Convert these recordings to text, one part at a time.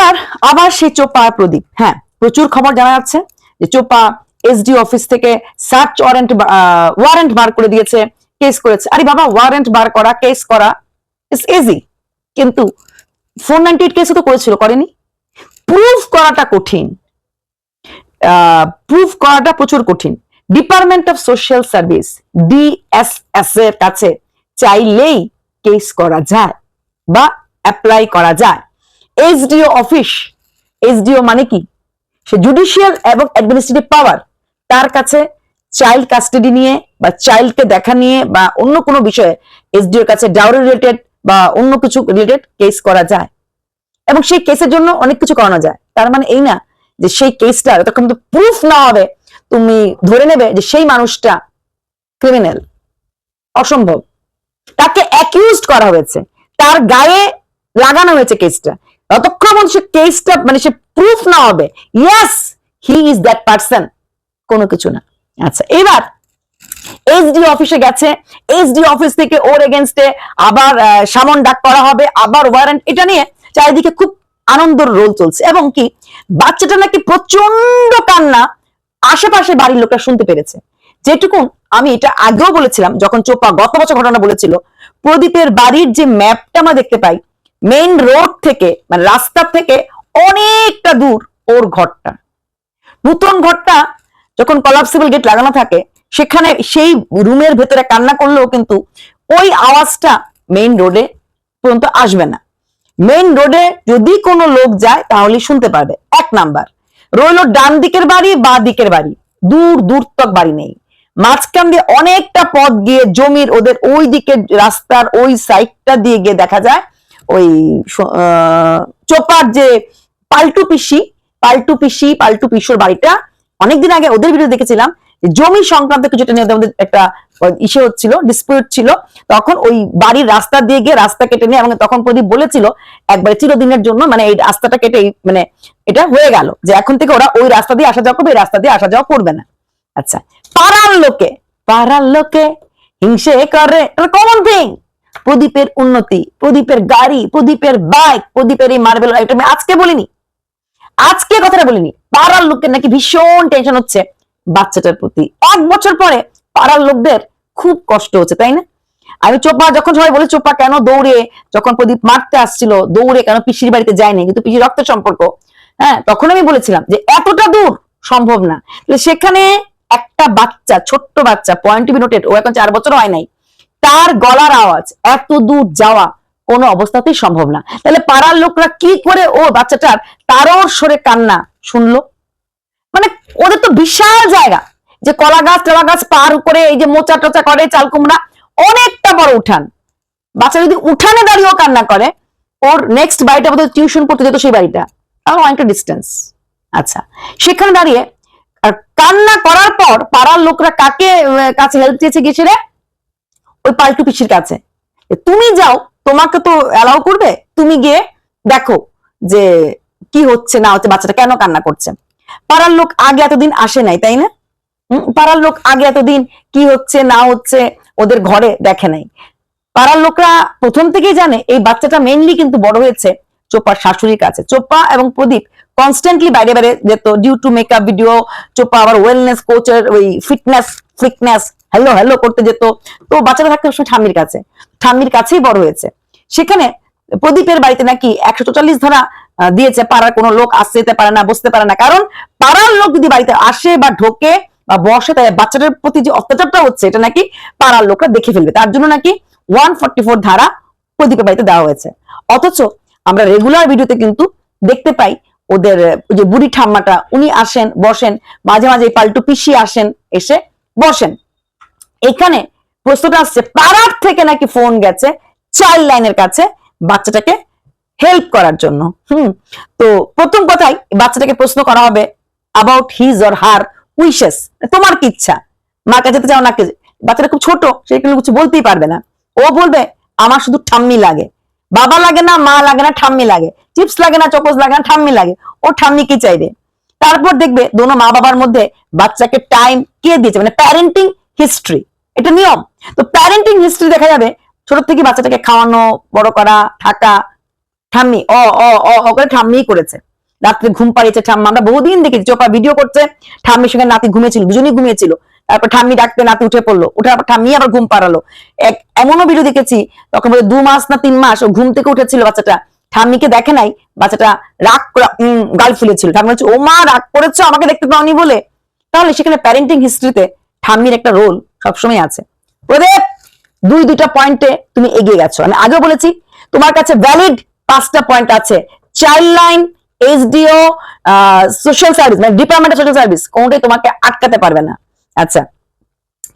এবার আবার সেই চোপা প্রদীপ। হ্যাঁ প্রচুর খবর জানা যাচ্ছে যে চোপা এসডি অফিস থেকে সার্চ ওয়ারেন্ট ওয়ারেন্ট বার করে দিয়েছে কেস করেছে। আরে বাবা ওয়ারেন্ট বার করা কেস করা ইটস ইজি কিন্তু ফোর নাইনটি এইট কেসও তো করেছিল, করেনি। প্রুফ করাটা কঠিন। প্রুফ করাটা প্রচুর কঠিন। Department of social service DSS এর কাছে চাইলেই কেস করা যায় বা অ্যাপ্লাই করা যায়। এসডিও অফিস এসডিও মানে কি? সে জুডিশিয়াল এবং অ্যাডমিনিস্ট্রেটিভ পাওয়ার তার কাছে চাইল্ড কাস্টাডি নিয়ে বা চাইল্ডকে দেখা নিয়ে বা অন্য কোনো বিষয়ে এসডিওর কাছে ডাউরি রিলেটেড বা অন্য কিছু রিলেটেড কেস করা যায়। এবং সেই কেসের জন্য অনেক কিছু করানো যায়। তার মানে এই না যে সেই কেসটা যতক্ষণ তো প্রুফ না হবে, তুমি ধরে নেবে যে সেই মানুষটা ক্রিমিনাল অসম্ভব। তাকে অ্যাকিউজড করা হয়েছে। তার গায়ে লাগানো হয়েছে কেসটা পর্যন্ত সে কেসটা মানে সে প্রুফ না হবে। Yes he is that person কোনো কিছু না। আচ্ছা এবার এসডি অফিসে গেছে। এসডি অফিস থেকে ওর এগেনস্টে আবার সামন ডাক করা হবে, আবার ওয়ারেন্ট এটা নিয়ে চারিদিকে খুব আনন্দর রোল চলছে। এবং কি, বাচ্চাটা নাকি প্রচণ্ড কান্না আশেপাশে বাড়ির লোকরা শুনতে পেরেছে। যেটুকুন আমি এটা আগেও বলেছিলাম, যখন চোপা গত বছর ঘটনা বলেছিল, প্রদীপের বাড়ির যে ম্যাপটা আমরা দেখতে পাই মেইন রোড থেকে মানে রাস্তা থেকে অনেকটা দূর ওর ঘরটা। নতুন ঘরটা যখন কলাপসিবল গেট লাগানো থাকে, সেখানে সেই রুমের ভেতরে কান্না করলেও কিন্তু ওই আওয়াজটা মেইন রোডে পর্যন্ত আসবে না। মেইন রোডে যদি কোনো লোক যায়, তাহলে শুনতে পারবে। এক নাম্বার, রইল ডান দিকের বাড়ি, বা দিকের বাড়ি। দূর দূর তক বাড়ি নেই। মাঝখান দিয়ে অনেকটা পথ গিয়ে জমির ওদের ওই দিকে রাস্তার ওই সাইডটা দিয়ে গিয়ে দেখা যায় ওই চোপার যে পাল্টু পিসি পাল্টু পিসি, পাল্টু পিসুর বাড়িটা, অনেকদিন আগে ওদের ভিডিও দেখেছিলাম জমি সংক্রান্ত কিছু একটা নিয়ে মধ্যে একটা ইসে হচ্ছিল ডিসপিউট ছিল, তখন ওই বাড়ির রাস্তা দিয়ে গিয়ে রাস্তা কেটে নিয়ে, এবং তখন প্রদীপ বলেছিল, একবার চিরদিনের জন্য মানে এই রাস্তাটা কেটে মানে এটা হয়ে গেল, যে এখন থেকে ওরা ওই রাস্তা দিয়ে আসা যাওয়া করবে রাস্তা দিয়ে আসা যাওয়া করবে না। আচ্ছা পাড়ার লোকে পাড়ার লোকে হিংসে করে কমন থিং প্রদীপের উন্নতি, প্রদীপের গাড়ি, প্রদীপের বাইক প্রদীপের এই মার্বেল এটা আমি আজকে বলিনি। আজকে কথাটা বলিনি। পাড়ার লোকের নাকি ভীষণ টেনশন হচ্ছে। বাচ্চাটার প্রতি। এক বছর পরে পাড়ার লোকদের খুব কষ্ট হচ্ছে, তাই না? আমি চোপা, যখন সবাই বলে, চোপা, কেন দৌড়ে? যখন প্রদীপ মারতে আসছিল, দৌড়ে কেন পিসির বাড়িতে যায়নি? কিন্তু পিসির রক্তের সম্পর্ক। হ্যাঁ তখন আমি বলেছিলাম যে, এতটা দূর সম্ভব না। সেখানে একটা বাচ্চা, ছোট্ট বাচ্চা পয়েন্ট বি নোটেড ও এখন চার বছর হয় নাই। তার গলার আওয়াজ এত দূর যাওয়া কোনো অবস্থাতেই সম্ভব না। তাহলে পাড়ার লোকরা কি করে ও বাচ্চাটার তারও সরে কান্না শুনলো? মানে ওদের তো বিশাল জায়গা যে কলা গাছ, টলা গাছ পার করে এই যে মোচা টোচা করে, চাল কুমড়া, অনেকটা বড় উঠান। বাচ্চা যদি উঠানে দাঁড়িয়েও কান্না করে, ওর নেক্সট বাড়িটা বোধহয় টিউশন পড়তে যেত সেই বাড়িটা। তাও অনেকটা ডিস্টেন্স আচ্ছা সেখানে দাঁড়িয়ে আর কান্না করার পর পাড়ার লোকরা কাকে কাছে হেল্প চেয়েছে গেছে রে ওই পাল্টু পিসির কাছে। তুমি যাও, তোমাকে তো অ্যালাউ করবে, তুমি গিয়ে দেখো যে কি হচ্ছে, না হচ্ছে, বাচ্চাটা কেন কান্না করছে। পাড়ার লোক আগে এতদিন আসে নাই, তাই না? পাড়ার লোক আগে এতদিন কি হচ্ছে, না হচ্ছে, ওদের ঘরে দেখে নাই। পাড়ার লোকরা প্রথম থেকেই জানে, এই বাচ্চাটা মেইনলি কিন্তু বড় হয়েছে চোপার শাশুড়ির কাছে। চোপা এবং প্রদীপ কনস্ট্যান্টলি বাইরে বাইরে যেত ডিউ টু মেকআপ ভিডিও চোপা আবার ওয়েলনেস কোচের ওই ফিটনেস ফিটনেস হ্যালো হ্যালো করতে যেত। তো বাচ্চারা থাকতে সবসময় ঠাম্মির কাছে। ঠাম্মির কাছেই বড় হয়েছে। সেখানে প্রদীপের বাড়িতে নাকি একশো চল্লিশ ধরা দিয়েছে। পাড়ার কোনো লোক আসতে যেতে পারে না, বসতে পারে না। কারণ পাড়ার লোক যদি বাড়িতে আসে বা ঢোকে বা বসে, তাই বাচ্চাটার প্রতি যে অত্যাচারটা হচ্ছে, এটা নাকি পাড়ার লোকরা দেখে ফেলবে। তার জন্য নাকি ওয়ান ফোর ধারা প্রদীপের বাড়িতে দেওয়া হয়েছে। অথচ আমরা রেগুলার ভিডিওতে কিন্তু দেখতে পাই ওদের যে বুড়ি ঠাম্মাটা, উনি আসেন, বসেন, মাঝে মাঝে পাল্টু পিসি আসেন, এসে বসেন। এখানে প্রশ্নটা আসছে, পাড়ার থেকে নাকি ফোন গেছে চাইল্ড লাইনের কাছে বাচ্চাটাকে হেল্প করার জন্য। হুম, তো প্রথম কথাই বাচ্চাটাকে প্রশ্ন করা হবে about his or her wishes তোমার কি ইচ্ছা? মার কাছে চাও না বাচ্চাটা খুব ছোট, সে কিছু বলতেই পারবে না। ও বলবে, আমার শুধু ঠাম্মি লাগে। বাবা লাগে না, মা লাগে না, ঠাম্মি লাগে। চিপস লাগে না, চকোস লাগে না, ঠাম্মি লাগে। ও ঠাম্মি কি চাইবে? তারপর দেখবে, দোনো মা বাবার মধ্যে বাচ্চাকে টাইম কে দিয়েছে? মানে প্যারেন্টিং হিস্ট্রি এটা নিয়ম। তো প্যারেন্টিং হিস্ট্রি দেখা যাবে, ছোট থেকে বাচ্চাটাকে খাওয়ানো, বড় করা, থাকা, ঠাম্মি, অ ঠাম্মিই করেছে। রাত্রে ঘুম পাড়িয়েছে ঠাম্মা। আমরা বহুদিন দেখেছি, চোপা ভিডিও করছে, ঠাম্মির সঙ্গে নাতি ঘুমিয়েছিল, দুজনেই ঘুমিয়েছিল। তারপর ঠাম্মি ডাকতে নাতি উঠে পড়ল উঠে আবার ঠাম্মি আবার ঘুম পাড়ালো। এক, এমনও ভিডিও দেখেছি, তখন বলে দু মাস না তিন মাস ও ঘুম থেকে উঠেছিল বাচ্চাটা। ঠাম্মিকে দেখে নাই, বাচ্চাটা রাগ গাল ফুলেছিল। ঠাম্মি বলছে ও মা রাগ করেছ, আমাকে দেখতে পাওনি বলে? তাহলে সেখানে প্যারেন্টিং হিস্ট্রিতে ঠাম্মির একটা রোল সবসময় আছে। প্রদীপ, দুই, দুইটা পয়েন্টে তুমি এগিয়ে গেছো। আমি আগেও বলেছি, তোমার কাছে ভ্যালিড পাঁচটা পয়েন্ট আছে। Child line HDO social service মানে ডিপার্টমেন্ট অফ সোশ্যাল সার্ভিস কোনটাই তোমাকে আটকাতে পারবে না। আচ্ছা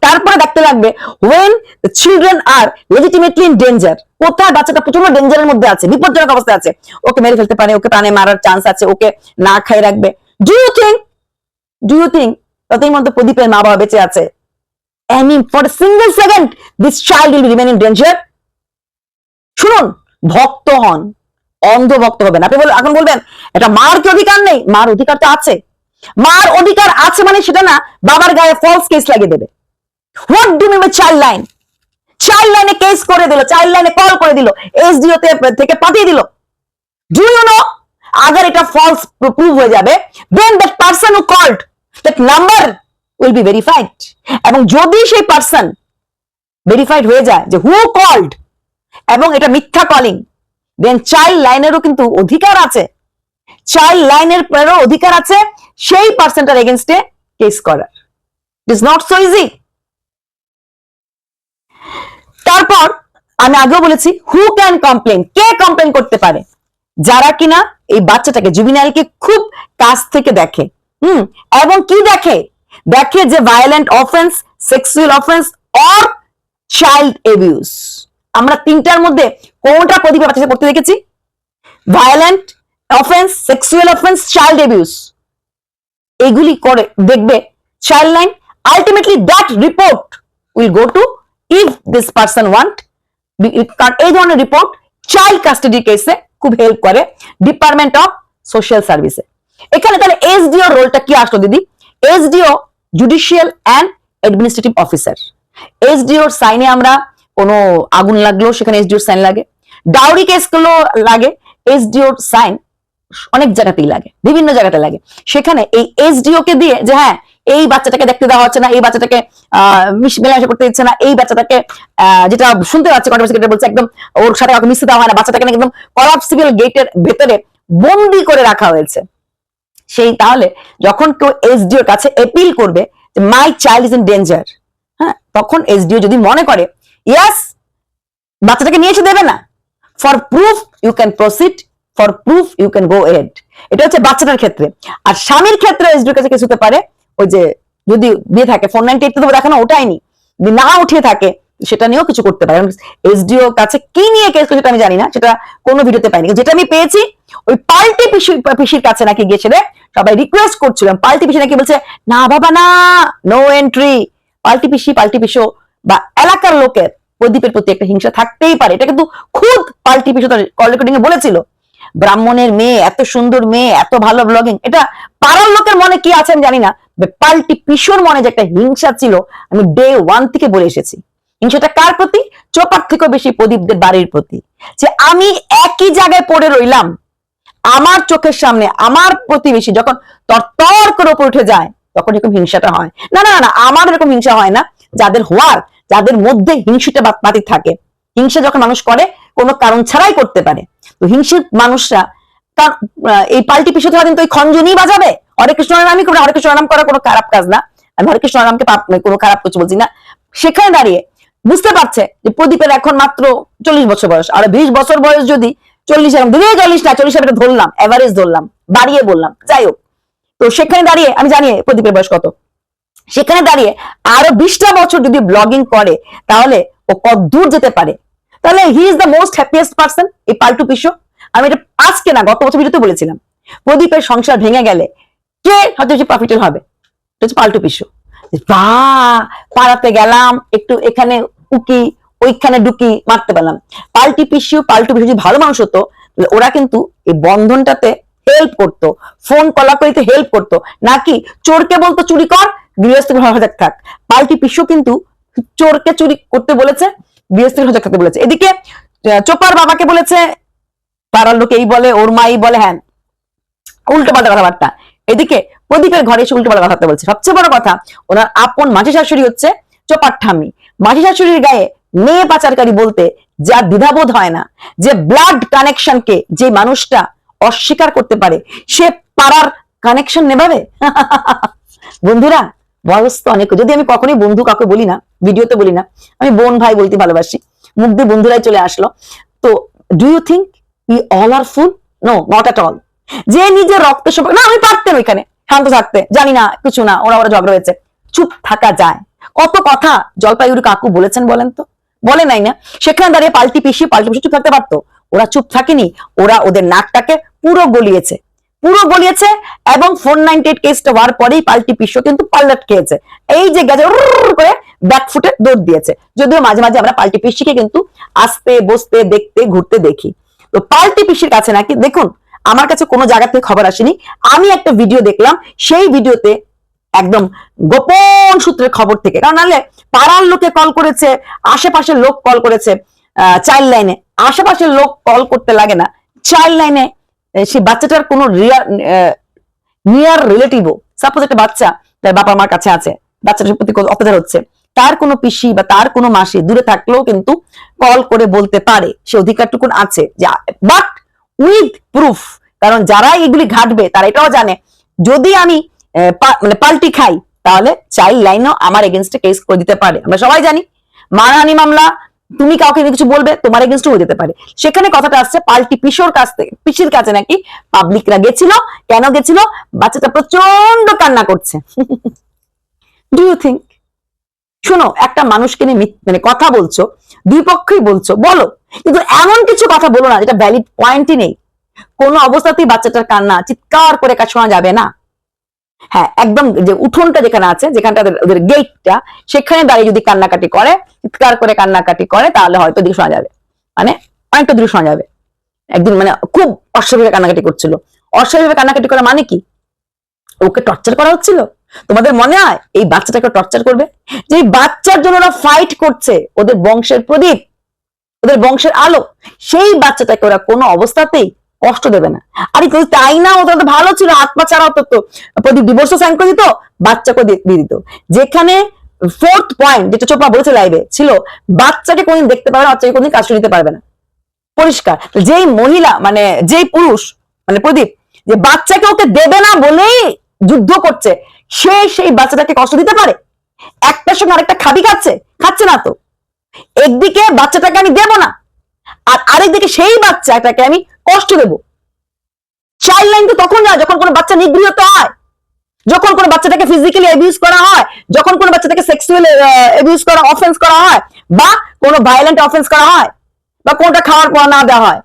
তারপরে দেখতে লাগবে when children are legitimately in danger কোথায় বাচ্চাটা প্রচণ্ড ডেঞ্জারের মধ্যে আছে, বিপজ্জনক অবস্থায় আছে, ওকে মেরে ফেলতে পারে, ওকে প্রাণে মারার চান্স আছে, ওকে না খাই রাখবে। Do you think do you think ততই মধ্যে প্রদীপের মা বাবা বেঁচে আছে? Any for a single second, this child will remain in danger. শুনুন, ভক্ত হন অন্ধ ভক্ত হবেন। আপনি বল- এখন বলবেন, এটা মার কি অধিকার নেই? মার অধিকার তো আছে। মার অধিকার আছে মানে সেটা না, বাবার গায়ে ফলস কেস লাগিয়ে দেবে। What do mean child line child লাইনে কেস করে দিল চাইল্ড লাইনে কল করে দিল এসডিও থেকে পাঠিয়ে দিল। ডু ইউ নো আগার এটা ফলস প্রুভ হয়ে যাবে। Then that person who called that number will be verified এবং যদি সেই পার্সন ভেরিফাইড হয়ে যায় যে হু কল্ড এবং এটা মিথ্যা কলিং দেন চাইল্ড লাইনেরও কিন্তু অধিকার আছে। চাইল্ড লাইনের অধিকার আছে সেই পার্সনটার এগেনস্টে কেস করার। It is not so easy তারপর আমি আগেও বলেছি হু ক্যান কমপ্লেন কে কমপ্লেন করতে পারে? যারা কিনা এই বাচ্চাটাকে জুবিনাইলকে খুব কাছ থেকে দেখে। হুম, এবং কি দেখে? দেখে যে violent offence sexual offence or child abuse আমরা তিনটার মধ্যে কোনটা প্রদীপের বাচ্চাকে করতে দেখেছি? Violent offence sexual offence child abuse এগুলি করে, দেখবে child line ultimately that report will go to if this person want কারণ এই ধরনের রিপোর্ট চাইল্ড কাস্টাডি কেসে খুব হেল্প করে ডিপার্টমেন্ট অফ সোশ্যাল সার্ভিসে এখানে তাহলে এসডিও রোলটা কি আসলো দিদি? SDO judicial and administrative officer এসডিওর সাইনে আমরা কোনো আগুন লাগল, সেখানে এসডিওর সাইন লাগে। ডাউরি কেসগুলো লাগে, এসডিওর সাইন অনেক জায়গাতেই লাগে, বিভিন্ন জায়গাতে লাগে। সেখানে এই এসডিও কে দিয়ে যে হ্যাঁ এই বাচ্চাটাকে দেখতে দেওয়া হচ্ছে না, এই বাচ্চাটাকে, আহ, মিশ, মেলামেশা করতে দিচ্ছে না, এই বাচ্চাটাকে যেটা শুনতে পাচ্ছি কন্ট্রোভার্সি বলছে একদম, ওর সাথে মিশতে দেওয়া হয় না, বাচ্চাটাকে একদম কলাপসিবল গেটের ভেতরে বন্দি করে রাখা হয়েছে। সেই তাহলে যখন কেউ এসডিওর কাছে এপিল করবে my child is in danger হ্যাঁ তখন এসডিও যদি মনে করে ইয়াস বাচ্চাটাকে নিয়ে এসে দেবে না। For proof you can proceed for proof you can go ahead এটা হচ্ছে বাচ্চাটার ক্ষেত্রে। আর স্বামীর ক্ষেত্রে এসডিওর কাছে কিছু হতে পারে, ওই যে যদি দিয়ে থাকে ফোর নাইনটি এইট তো দেখানো ওটাই যদি না উঠিয়ে থাকে সেটা নিয়েও কিছু করতে পারে। এসডিও কাছে কি নিয়ে কেস সেটা আমি জানি না, সেটা কোনো ভিডিওতে পাইনি। যেটা আমি পেয়েছি, ওই পাল্টি পিসি, পিসির কাছে নাকি গিয়েছিলে, সবাই রিকোয়েস্ট করছিলাম পাল্টি পিসি নাকি বলছে, না বাবা, না নো এন্ট্রি পাল্টি পিসি, পাল্টি পিসো বা এলাকার লোকের প্রদীপের প্রতি একটা হিংসা থাকতেই পারে। এটা কিন্তু খুদ পাল্টি পিসো তার কল রেকর্ডিং এ বলেছিল। ব্রাহ্মণের মেয়ে, এত সুন্দর মেয়ে, এত ভালো ব্লগিং এটা পাড়ার লোকের মনে কি আছে আমি জানি না পাল্টি পিসোর মনে যে একটা হিংসা ছিল, আমি ডে ওয়ান থেকে বলে এসেছি। হিংসাটা কার প্রতি? চোপার থেকেও বেশি প্রদীপদের বাড়ির প্রতি। যে আমি একই জায়গায় পড়ে রইলাম আমার চোখের সামনে আমার প্রতিবেশী যখন তর করে উপর উঠে যায় তখন এরকম হিংসাটা হয়। না না না, আমার এরকম হিংসা হয় না। যাদের হওয়ার যাদের মধ্যে হিংসিটা বাতি থাকে হিংসা যখন মানুষ করে কোনো কারণ ছাড়াই করতে পারে। তো হিংসিত মানুষরা তার এই পাল্টি পিছু থাকা দিন তো ওই খঞ্জনই বাজাবে। হরে কৃষ্ণ নামই করে হরে কৃষ্ণ নাম করা কোনো খারাপ কাজ না। আমি হরে কৃষ্ণ নামকে পাপ- কোনো খারাপ কিছু বলছি না। সেখানে দাঁড়িয়ে বুঝতে পারছে যে প্রদীপের এখন মাত্র চল্লিশ বছর বয়স। আর বিশ বছর বয়স যদি চল্লিশ এরকম, দিদি চল্লিশ না, চল্লিশ এটা ধরলাম এভারেজ ধরলাম, বাড়িয়ে বললাম, যাই হোক। তো সেখানে দাঁড়িয়ে, আমি জানি প্রদীপের বয়স কত। সেখানে দাঁড়িয়ে আরও বিশটা বছর যদি ব্লগিং করে, তাহলে ও কত দূর যেতে পারে? তাহলে he is the most happiest person এই পাল্টু পিসো। আমি এটা আজকে না, গত বছর ভিডিওতে বলেছিলাম। প্রদীপের সংসার ভেঙে গেলে কে হয়তো বেশি প্রফিটেড হবে? এটা হচ্ছে পাল্টু পিসো। বা পাড়াতে গেলাম, একটু এখানে উকি ওইখানে ডুকি মারতে পারলাম। পাল্টি পিসু পাল্টু পিসু যদি ভালো মানুষ হতো ওরা কিন্তু এই বন্ধনটাতে হেল্প করতো ফোন কলাকলিতে হেল্প করতো। নাকি চোরকে বলতো, চুরি কর, গৃহস্থ সজাগ থাক। পাল্টি পিসু কিন্তু চোরকে চুরি করতে বলেছে, গৃহস্থ সজাগ থাকতে বলেছে। এদিকে চোপার বাবাকে বলেছে, পাড়ার লোক এই বলে, ওর মাই বলে হ্যাঁ উল্টো পাল্টা কথাবার্তা। এদিকে, প্রদীপের ঘরে এসে উল্টো পাল্টা কথা বলছে। সবচেয়ে বড় কথা, ওনার আপন মাঝে শাশুড়ি হচ্ছে চোপার ঠাম্মি। মাঝি শাশুড়ির গায়ে মেয়ে পাচারকারী বলতে যা দ্বিধাবোধ হয় না, যে ব্লাড কানেকশনকে যে মানুষটা অস্বীকার করতে পারে, সে পাড়ার কানেকশন নেভাবে? বন্ধুরা, বয়স তো অনেক। যদি আমি কখনোই বন্ধু কাউকে বলি না, ভিডিওতে বলি না, আমি বোন ভাই বলতে ভালোবাসি। মুখ দিয়ে বন্ধুরাই চলে আসলো। তো do you think he all are fool no not at all যে নিজের রক্ত সম্পর্ক না, আমি পারতেন ওইখানে। শান্ত থাকতে। জানি না, কিছু না, ওরা ওরা ঝগড়া হয়েছে। চুপ থাকা যায়। কত কথা জলপাইগুড়ি কাকু বলেছেন বলেন তো? বলে নাই না। সেখানে দাঁড়িয়ে পাল্টি পিসি পাল্টি পিসি চুপ থাকতে পারতো। ওরা চুপ থাকেনি, ওরা ওদের নাকটাকে পুরো গলিয়েছে। পুরো গলিয়েছে এবং ফোর নাইনটি এইট কেসটা হওয়ার পরেই পাল্টি পিসও কিন্তু পাল্লাট খেয়েছে। এই যে গেছে করে ব্যাক ফুটে দৌড় দিয়েছে। যদিও মাঝে মাঝে আমরা পাল্টি পিসিকে কিন্তু আসতে, বসতে, দেখতে, ঘুরতে দেখি। তো পাল্টি পিসির কাছে নাকি, দেখুন, আমার কাছে কোনো জায়গা থেকে খবর আসেনি। আমি একটা ভিডিও দেখলাম, সেই ভিডিওতে একদম গোপন সূত্রের খবর থেকে। কারণ নাহলে পাড়ার লোকে কল করেছে, আশেপাশের লোক কল করেছে চাইল্ড লাইনে আশেপাশের লোক কল করতে লাগে না। চাইল্ড লাইনে সেই বাচ্চাটার কোনো নিয়ার রিলেটিভও সাপোজ একটা বাচ্চা তার বাবা মার কাছে আছে, বাচ্চাটার প্রতি অত্যাচার হচ্ছে, তার কোনো পিসি বা তার কোনো মাসি দূরে থাকলেও কিন্তু কল করে বলতে পারে। সে অধিকারটুকুন আছে বাট উইথ প্রুফ কারণ যারা এগুলি ঘাটবে, তারা এটাও জানে। যদি আমি মানে পাল্টি খাই, তাহলে চাইল্ড লাইনও আমার এগেনস্টে কেস করে দিতে পারে। আমরা সবাই জানি মানহানি মামলা, তুমি কাউকে কিছু বলবে, তোমার এগেনস্ট হয়ে যেতে পারে। সেখানে কথাটা আসছে পাল্টি পিসোর কাছ থেকে, পিসির কাছে নাকি পাবলিকরা গেছিল, কেন গেছিল? বাচ্চাটা প্রচণ্ড কান্না করছে। ডু ইউ থিঙ্ক শোনো, একটা মানুষকে নিয়ে মানে কথা বলছো, দুই পক্ষই বলছো, বলো। কিন্তু এমন কিছু কথা বলো না, যেটা ভ্যালিড পয়েন্টই নেই। কোনো অবস্থাতেই বাচ্চাটার কান্না, চিৎকার করে শোনা যাবে না। হ্যাঁ একদম যে উঠোনটা যেখানে আছে, যেখানটা ওদের- গেটটা সেখানে দাঁড়িয়ে যদি কান্নাকাটি করে, চিৎকার করে কান্নাকাটি করে, তাহলে হয়তো দিকে শোনা যাবে। মানে অনেকটা দূরে শোনা যাবে। একদিন মানে খুব অস্বাভাবিক কান্নাকাটি করছিল। অস্বাভাবিক কান্নাকাটি করা মানে কি? ওকে টর্চার করা হচ্ছিল? তোমাদের মনে হয় এই বাচ্চাটাকে টর্চার করবে? যে বাচ্চার জন্য ওরা ফাইট করছে, ওদের বংশের প্রদীপ, ওদের বংশের আলো, সেই বাচ্চাটাকে ওরা কোনো অবস্থাতেই কষ্ট দেবে না। আরে কিন্তু তাই না, ওদের ভালো ছিল পা ছাড়া হতো তো, প্রদীপ ডিভোর্স সাইন করে দিত বাচ্চাকে দিয়ে দিত। যেখানে ফোর্থ পয়েন্ট যেটা চোপড়া বলেছে লাইভে ছিল, বাচ্চাকে কোনদিন দেখতে পারবে না, বাচ্চাকে কোনদিন কাজ নিতে পারবে না। পরিষ্কার। যেই মহিলা মানে যেই পুরুষ মানে প্রদীপ, যে বাচ্চাকে ওকে দেবে না বলেই যুদ্ধ করছে, সে সেই বাচ্চাটাকে কষ্ট দিতে পারে? একটার সঙ্গে আরেকটা খাবি খাচ্ছে? খাচ্ছে না তো। একদিকে বাচ্চাটাকে আমি দেবো না আর আরেকদিকে সেই বাচ্চা বাচ্চাটাকে আমি কষ্ট দেব। চাইল্ড লাইন তো তখন যায় যখন কোনো বাচ্চা নিগৃহীত হয়, যখন কোনো বাচ্চাটাকে ফিজিক্যালি অ্যাবিউজ করা হয়, যখন কোনো বাচ্চাটাকে সেক্সুয়াল অ্যাবিউজ করা অফেন্স করা হয়, বা কোনো ভায়োলেন্ট অফেন্স করা হয়, বা কোনটা খাওয়ার পর না দেওয়া হয়,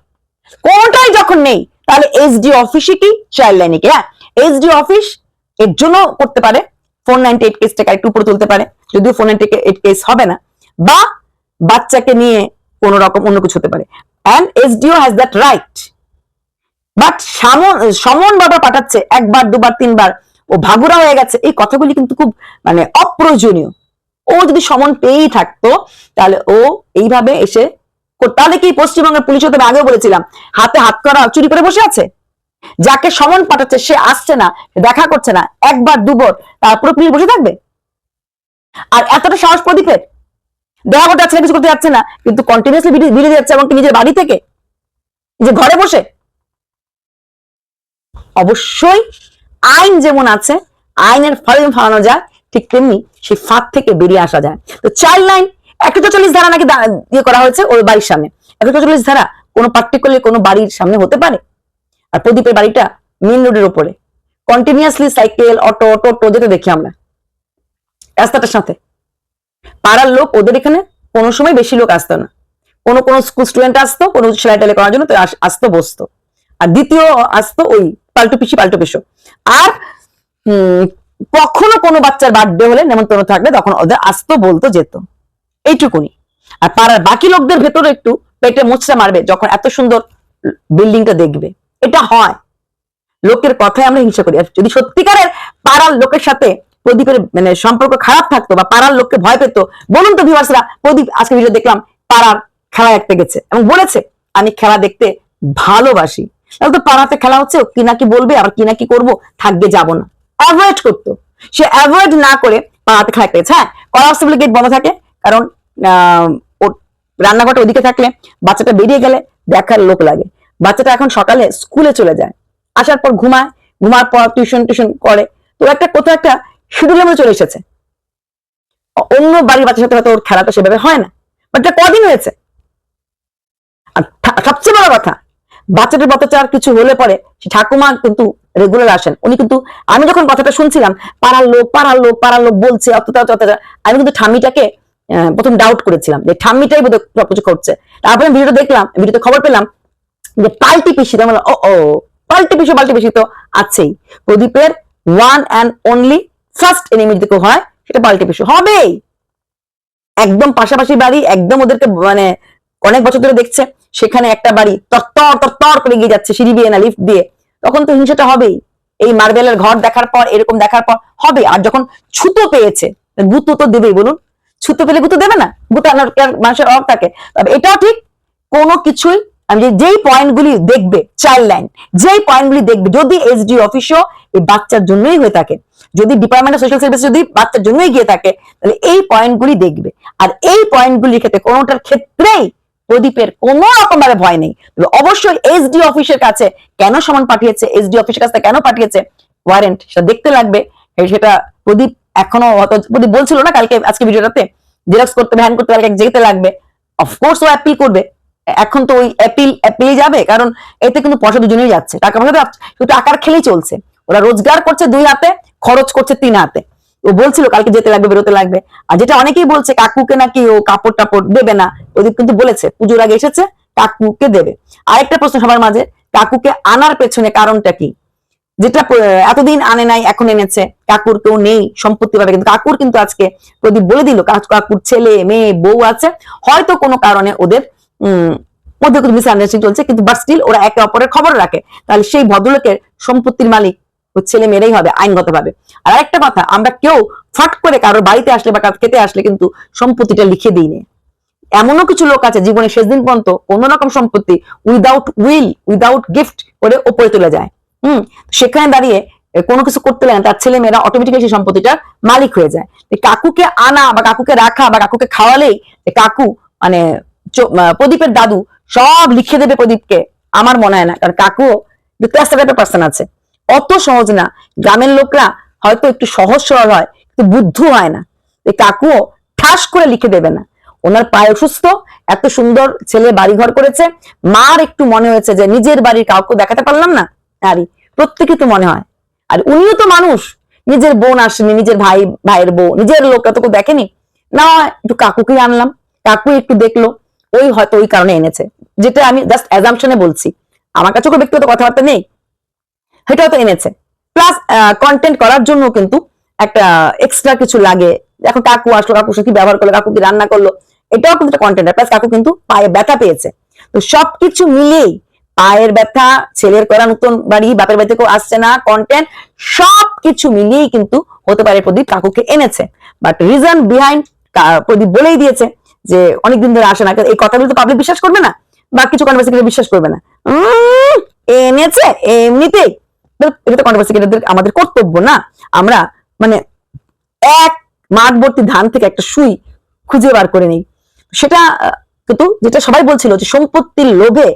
কোনটাই যখন নেই, তাহলে এসডি অফিসে কি? চাইল্ড লাইনে কি হ্যাঁ? এসডি অফিস এর জন্য করতে পারে ফোর নাইনটি এইট কেসটাকে একটু উপরে তুলতে পারে, যদিও ফোর নাইনটি এইট কেস হবে না, বা বাচ্চাকে নিয়ে কোন রকম অন্য কিছু হতে পারে। And SDO has that right but summon, summon বাবা পাঠাচ্ছে একবার, দুবার, তিনবার। ও ভাগুরা হয়ে গেছে। এই কথাগুলি কিন্তু খুব মানে অপ্রয়োজনীয়। ও যদি সমন পেয়েই থাকতো, তাহলে ও এইভাবে এসে তাহলে কি পশ্চিমবঙ্গের পুলিশ হতে আগেও বলেছিলাম, হাতে হাত করা চুরি করে বসে আছে? যাকে সমন পাঠাচ্ছে, সে আসছে না, দেখা করছে না, একবার, দুবার তারপরে পুলিশ বসে থাকবে? আর এতটা সাহস প্রদীপের? দেখা করতে যাচ্ছে না কিছু করতে যাচ্ছে না, কিন্তু কন্টিনিউসলি ভিডিও যাচ্ছে এমনকি নিজের বাড়ি থেকে, নিজের ঘরে বসে। অবশ্যই আইন যেমন আছে, আইনের ফলে ফালানো যায়, ঠিক তেমনি সেই ফাঁদ থেকে বেরিয়ে আসা যায়। তো চাইল্ড লাইন একশো চল্লিশ ধারা নাকি ইয়ে করা হয়েছে ওর বাড়ির সামনে। একশো চল্লিশ ধারা কোনো পার্টিকুলার কোনো বাড়ির সামনে হতে পারে। আর প্রদীপের বাড়িটা মেন রোডের উপরে। কন্টিনিউয়াসলি সাইকেল অটো টোটো যেতে দেখি আমরা। রাস্তাটার সাথে। পাড়ার লোক ওদের এখানে কোনো সময় বেশি লোক আসতো না। কোনো কোনো স্কুল স্টুডেন্ট আসতো, কোনো সেলাই টেলাই করার জন্য আসতো, বসতো। আর দ্বিতীয় আসতো ওই পাল্টু পিসি, পাল্টু পিসো আর কখনো কোনো বাচ্চার বার্থডে হলে নেমন্তন্ন থাকলে তখন ওদের আসতো, বলতো, যেত। এইটুকুনি। আর পাড়ার বাকি লোকদের ভেতরে একটু পেটে মুচড়া মারবে যখন এত সুন্দর বিল্ডিংটা দেখবে। এটা হয়। লোকের কথায় আমরা হিংসা করি। আর যদি সত্যিকারের পাড়ার লোকের সাথে প্রদীপের মানে সম্পর্ক খারাপ থাকতো বা পাড়ার লোককে ভয় পেত, বলুন তো ভিউয়ার্সরা প্রদীপ আজকে ভিডিও দেখলাম পাড়ার খেলা দেখতে গেছে এবং বলেছে, আমি খেলা দেখতে ভালোবাসি। তাহলে তো পাড়াতে খেলা হচ্ছে কি না কি বলবে, আবার কি না কি করব, থাকবে, যাব না। অ্যাভয়েড করতো। সে অ্যাভয়েড না করে পাড়াতে খেলা পেয়েছে হ্যাঁ কনস্টেবল গেট বন্ধ থাকে, কারণ রান্নাঘরটা ওদিকে থাকলে বাচ্চাটা বেরিয়ে গেলে দেখার লোক লাগে। বাচ্চাটা এখন সকালে স্কুলে চলে যায়। আসার পর ঘুমায়, ঘুমার পর টিউশন টিউশন করে। তো একটা, কোথাও একটা শিডিউলের মধ্যে চলে এসেছে। অন্য বাড়ির বাচ্চার সাথে হয়তো ওর খেলাটা সেভাবে হয় না বাট এটা কদিন হয়েছে। আর সবচেয়ে বড় কথা বাচ্চাটার বাচ্চার কিছু হলে পরে ঠাকুমা কিন্তু রেগুলার আসেন। উনি কিন্তু আমি যখন কথাটা শুনছিলাম পাড়ার লোক পাড়ার লোক পাড়ার লোক বলছে আমি কিন্তু ঠাম্মিটাকে আহ, প্রথম ডাউট করেছিলাম যে ঠাম্মিটাই বোধহয় সবকিছু করছে। তারপরে ভিডিওটা দেখলাম ভিডিওতে খবর পেলাম যে পাল্টি পিসি তো ও ও পাল্টি পিসি পাল্টি পিসি তো আছেই। প্রদীপের one and only first enemy যদি হয়, সেটা পাল্টি পিসি হবেই! একদম পাশাপাশি বাড়ি, একদম ওদেরকে মানে অনেক বছর ধরে দেখছে। সেখানে একটা বাড়ি তরতর তরতর করে গিয়ে যাচ্ছে, সিঁড়ি দিয়ে না লিফট দিয়ে। তখন তো হিংসাটা হবেই। এই মার্বেলের ঘর দেখার পর, এরকম দেখার পর হবে। আর যখন ছুতো পেয়েছে, গুতো তো দেবেই, বলুন। ছুতো পেলে গুতো দেবে না? গুতো আনার মানুষের অভাব থাকে। তবে এটাও ঠিক, কোনো কিছুই আমি যেই পয়েন্টগুলি দেখবে চাইল্ড লাইন যেই পয়েন্টগুলি দেখবে, যদি এসডি অফিসও এই বাচ্চার জন্যই হয়ে থাকে, যদি ডিপার্টমেন্ট অফ সোশ্যাল সার্ভিস যদি বাচ্চার জন্যই গিয়ে থাকে, তাহলে এই পয়েন্টগুলি দেখবে। আর এই পয়েন্টগুলির ক্ষেত্রে কোনোটার ক্ষেত্রেই প্রদীপের কোনো রকম ভাবে ভয় নেই। অবশ্যই এসডি অফিসের কাছে কেন সমান পাঠিয়েছে এসডি অফিসের কাছে কেন পাঠিয়েছে ওয়ারেন্ট সেটা দেখতে লাগবে। সেটা প্রদীপ এখনও প্রদীপ বলছিল না কালকে, আজকে ভিডিওটাতে জেরক্স করতে ভ্যান করতে, কালকে যেতে লাগবে। অফকোর্স ও অ্যাপিল করবে। এখন তো ওই অ্যাপিল অ্যাপিলে যাবে, কারণ এতে কিন্তু পয়সা দুজনেই যাচ্ছে। টাকা পয়সা শুধু টাকার খেলেই চলছে। ওরা রোজগার করছে দুই হাতে, খরচ করছে তিন হাতে। ও বলছিল কালকে যেতে লাগবে, বেরোতে লাগবে। আর যেটা অনেকেই বলছে, কাকুকে নাকি ও কাপড় টাপড় দেবে না। প্রদীপ কিন্তু বলেছে, পুজোর আগে এসেছে, কাকুকে দেবে। আরেকটা প্রশ্ন সবার মাঝে, কাকুকে আনার পেছনে কারণটা কি? যেটা এতদিন আনে নাই, এখন এনেছে। কাকুর কেউ নেই, সম্পত্তি পাবে। কিন্তু কাকুর কিন্তু আজকে প্রদীপ বলে দিল কাকুর ছেলে, মেয়ে, বউ আছে। হয়তো কোনো কারণে ওদের মধ্যে কিন্তু মিসআন্ডারস্ট্যান্ডিং চলছে, কিন্তু বাট স্টিল ওরা একে অপরের খবর রাখে। তাহলে সেই ভদ্রলোকের সম্পত্তির মালিক ছেলে মেয়েরাই হবে আইনগত ভাবে আর একটা কথা, আমরা কেউ ফাট করে কারোর বাড়িতে আসলে বা কারোর খেতে আসলে কিন্তু সম্পত্তিটা লিখে দিই এমনও কিছু লোক আছে জীবনে শেষ দিন পর্যন্ত কোন রকম সম্পত্তি উইদাউট উইল উইদাউট গিফট করে ওপরে তুলে যায়। হুম, সেখানে দাঁড়িয়ে কোনো কিছু করতে লাগে তার ছেলে মেয়েরা অটোমেটিক্যালি সেই সম্পত্তিটার মালিক হয়ে যায়। কাকুকে আনা বা কাকুকে রাখা বা কাকুকে খাওয়ালেই কাকু মানে প্রদীপের দাদু সব লিখে দেবে প্রদীপকে। আমার মনে হয় না, কারণ কাকু টাইপের পার্সন আছে। অত সহজ না। গ্রামের লোকরা হয়তো একটু সহজ সরল হয়, কিন্তু বুদ্ধ হয় না। এই কাকুও ঠাস করে লিখে দেবে না। ওনার পায়ে অসুস্থ, এত সুন্দর ছেলে বাড়ি ঘর করেছে। মার একটু মনে হয়েছে যে নিজের বাড়ির কাউকে দেখাতে পারলাম না? আরে প্রত্যেকে তো মনে হয়। আর উনিও তো মানুষ। নিজের বোন আসেনি, নিজের ভাই, ভাইয়ের বউ। নিজের লোকটা তো দেখেনি। না, একটু কাকুকেই আনলাম। কাকু একটু দেখল। ওই হয়তো ওই কারণে এনেছে। যেটা আমি জাস্ট অ্যাজামশনে বলছি। আমার কাছে কোনো ব্যক্তিগত কথাবার্তা নেই। সেটাও তো এনেছে। প্লাস কন্টেন্ট করার জন্য কিন্তু একটা এক্সট্রা কিছু লাগে। এখন কাকু আসলো, কাকু সে কি ব্যবহার করল, কাকু কি রান্না করল, এটাও কিন্তু একটা কন্টেন্ট প্লাস কাকু কিন্তু পায়ে ব্যথা পেয়েছে। তো সবকিছু মিলিয়েই পায়ের ব্যথা, ছেলের করা নতুন বাড়ি, বাপের বাড়ি থেকেও আসছে না কন্টেন্ট সবকিছু মিলিয়েই কিন্তু হতে পারে প্রদীপ কাকুকে এনেছে। বাট রিজন বিহাইন্ড প্রদীপ বলেই দিয়েছে। যে অনেকদিন ধরে আসে না। এই কথাগুলো তো পাবলিক বিশ্বাস করবে না, বা কিছু কনভার্সিটি বিশ্বাস করবে না। এনেছে, এমনিতেই। এটা তো কনভার্সিটিদের আমাদের কর্তব্য না। আমরা মানে এক মাঠ ভর্তি ধান থেকে একটা সুই খুঁজে বার করে নেই। সেটা কিন্তু যেটা সবাই বলছিল যে সম্পত্তির লোভে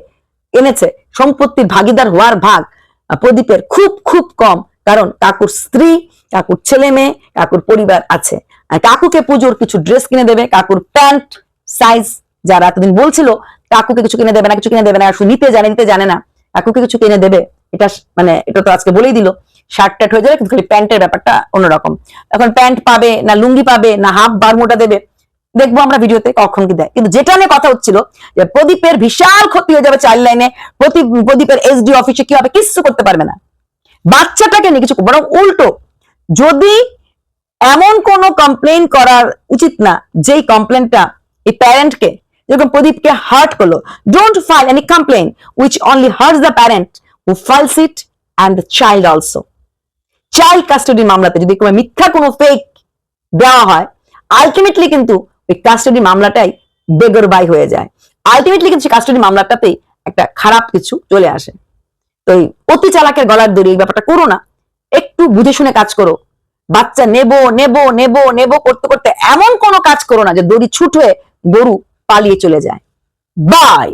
এনেছে, সম্পত্তির ভাগিদার হওয়ার ভাগ প্রদীপের খুব খুব কম। কারণ কাকুর স্ত্রী, কাকুর ছেলে মেয়ে, কাকুর পরিবার আছে। কাকুকে পুজোর কিছু ড্রেস কিনে দেবে, কাকুর প্যান্ট সাইজ যারা এতদিন বলছিল, কাকুকে কিছু কিনে দেবে না, কিছু কিনে দেবে না শুধু নিতে জানে নিতে জানে না, কাকুকে কিছু কিনে দেবে, এটা মানে এটা তো আজকে বলেই দিল শার্ট টাট হয়ে যাবে, কিন্তু খালি প্যান্টের ব্যাপারটা অন্যরকম। এখন প্যান্ট পাবে, না লুঙ্গি পাবে, না হাফ বারমোটা দেবে, দেখব আমরা ভিডিওতে কখন কি দেয়। কিন্তু যেটা নিয়ে কথা হচ্ছিল, যে প্রদীপের বিশাল ক্ষতি হয়ে যাবে চাইল্ড লাইনে প্রদীপের এসডি অফিসে কি হবে কিছু করতে পারবে না। বাচ্চাটাকে নিয়ে কিছু বরং উল্টো, যদি এমন কোন কমপ্লেন করার উচিত না, যেই কমপ্লেনটা এই প্যারেন্টকে যেরকম প্রদীপকে হার্ট করল don't file any complain which only hurts the parent who files it and the child also child custody মামলাতে যদি কোনো মিথ্যা কোনো ফেক দেওয়া হয় আলটিমেটলি কিন্তু ওই কাস্টাডি মামলাটাই বেগর বাই হয়ে যায়। আলটিমেটলি কিন্তু সেই কাস্টাডি মামলাটাতেই একটা খারাপ কিছু চলে আসে। তো এই অতি চালাকের গলার দড়ি এই ব্যাপারটা করো না, একটু বুঝে শুনে কাজ করো। বাচ্চা নেব নেব নেব নেব করতে করতে এমন কোনো কাজ করো না যে দড়ি ছুট হয়ে গরু পালিয়ে চলে যায়। বাই